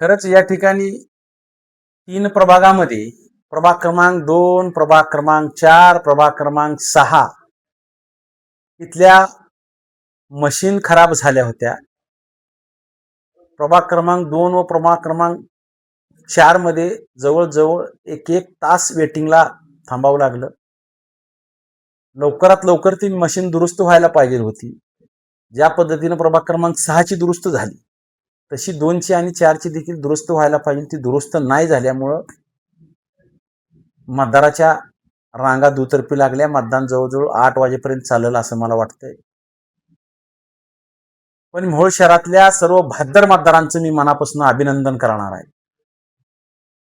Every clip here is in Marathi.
खरंच या ठिकाणी तीन प्रभागामध्ये प्रभाग क्रमांक दोन प्रभाग क्रमांक चार प्रभाग क्रमांक सहा इथल्या मशीन खराब झाल्या होत्या. प्रभाग क्रमांक दोन व प्रभाग क्रमांक चारमध्ये जवळजवळ एक एक तास वेटिंगला थांबावं लागलं. लवकरात लवकर ती मशीन दुरुस्त व्हायला पाहिजे होती. ज्या पद्धतीनं प्रभाग क्रमांक सहाची दुरुस्त झाली. तशी दोनची आणि चारची देखील दुरुस्त व्हायला पाहिजे. ती दुरुस्त नाही झाल्यामुळं मतदाराच्या रांगा दुतर्फी लागल्या. मतदान जवळजवळ आठ वाजेपर्यंत चालेल असं मला वाटतंय. पण मोहोळ शहरातल्या सर्व भाद्र मतदारांचं मी मनापासून अभिनंदन करणार आहे.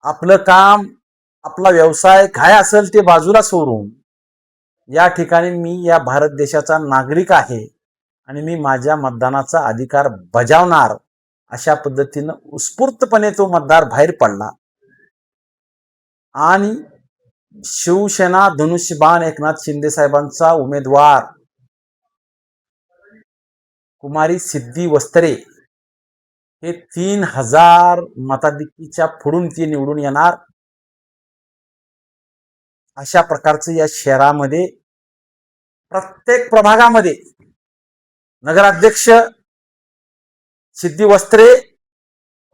आपलं काम आपला व्यवसाय काय असेल ते बाजूला सोडून या ठिकाणी मी या भारत देशाचा नागरिक आहे आणि मी माझ्या मतदानाचा अधिकार बजावणार अशा पद्धतीनं उत्स्फूर्तपणे तो मतदार बाहेर पडला. आणि शिवसेना धनुष्यबाण एकनाथ शिंदे साहेबांचा उमेदवार कुमारी सिद्धी वस्त्रे हे तीन हजार मताधिकीच्या पुढून ती निवडून येणार. अशा प्रकारचं या शहरामध्ये प्रत्येक प्रभागामध्ये नगराध्यक्ष सिद्धी वस्त्रे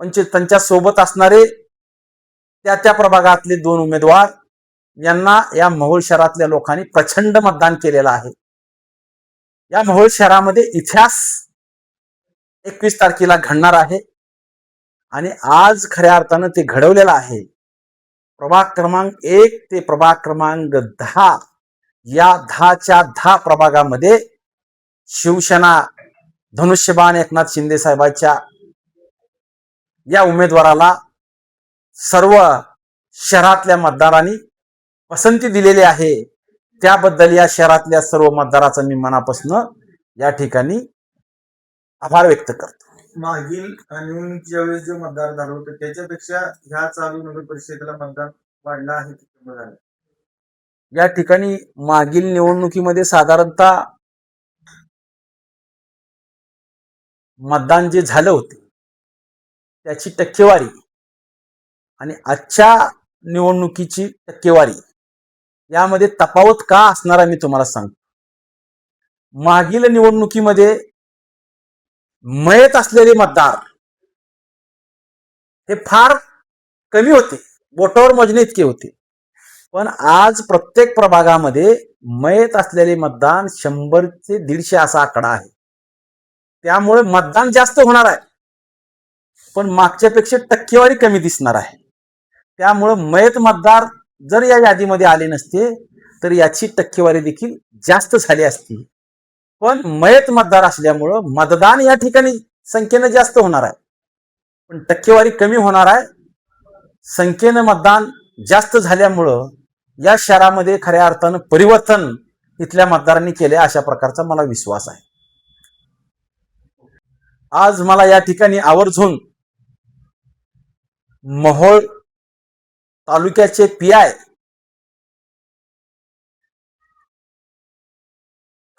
म्हणजे त्यांच्यासोबत असणारे त्या त्या प्रभागातले दोन उमेदवार यांना या महोळ शहरातल्या लोकांनी प्रचंड मतदान केलेलं आहे. या महोळ शहरामध्ये इतिहास एकवीस तारखेला घडणार आहे आणि आज खऱ्या अर्थानं ते घडवलेलं आहे. प्रभाग क्रमांक एक ते प्रभाग क्रमांक दहा या दहाच्या दहा प्रभागामध्ये शिवसेना धनुष्यबाण एकनाथ शिंदे साहेबांच्या या उमेदवाराला सर्व शहरातल्या मतदारांनी पसंती दिलेली आहे. त्याबद्दल या शहरातल्या सर्व मतदाराचा मी मनापासून या ठिकाणी आभार व्यक्त करतो. मागील निवडणुकीच्या वेळेस जे मतदार झालं होतं त्याच्यापेक्षा ह्या चालू नगर परिषदेला मतदान वाढलं आहे या ठिकाणी मागील निवडणुकीमध्ये साधारणतः मतदान जे झालं होते त्याची टक्केवारी आणि आजच्या निवडणुकीची टक्केवारी यामध्ये तफावत का असणार मी तुम्हाला सांगतो. मागील निवडणुकीमध्ये मयत असलेले मतदार हे फार कमी होते बोटावर मोजणे इतके होते. पण आज प्रत्येक प्रभागामध्ये मयत असलेले मतदान शंभर ते दीडशे असा आकडा आहे. त्यामुळे मतदान जास्त होणार आहे. पण मागच्यापेक्षा टक्केवारी कमी दिसणार आहे. त्यामुळं मयत मतदार जर या यादीमध्ये आले नसते तर याची टक्केवारी देखील जास्त झाली असती. पण मयत मतदार असल्यामुळं मतदान या ठिकाणी संख्येनं जास्त होणार आहे. पण टक्केवारी कमी होणार आहे. संख्येनं मतदान जास्त झाल्यामुळं या शहरामध्ये खऱ्या अर्थानं परिवर्तन इथल्या मतदारांनी केले अशा प्रकारचा मला विश्वास आहे. आज मला या ठिकाणी आवर्जून मोहोळ तालुक्याचे पी आय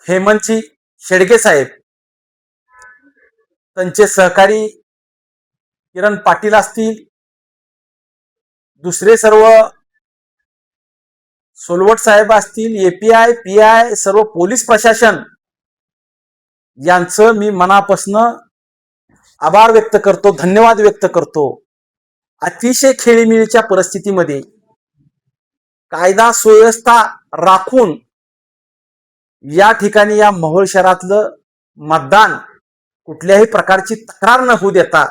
हेमंतजी शेडगे साहेब त्यांचे सहकारी किरण पाटील असतील दुसरे सर्व सोलवट साहेब असतील एपीआय पी आय सर्व पोलीस प्रशासन यांचं मी मनापासनं आभार व्यक्त करतो धन्यवाद व्यक्त करतो. अतिशय खेळीमेळीच्या परिस्थितीमध्ये कायदा सुव्यवस्था राखून या ठिकाणी या मोहोळ शहरातलं मतदान कुठल्याही प्रकारची तक्रार न होऊ देता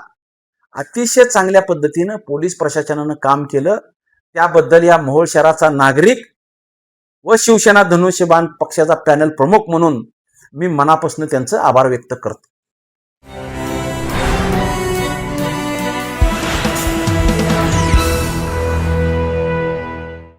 अतिशय चांगल्या पद्धतीनं पोलीस प्रशासनानं काम केलं. त्याबद्दल या मोहोळ शहराचा नागरिक व शिवसेना धनुष्यबाण पक्षाचा पॅनल प्रमुख म्हणून मी मनापासून त्यांचं आभार व्यक्त करतो.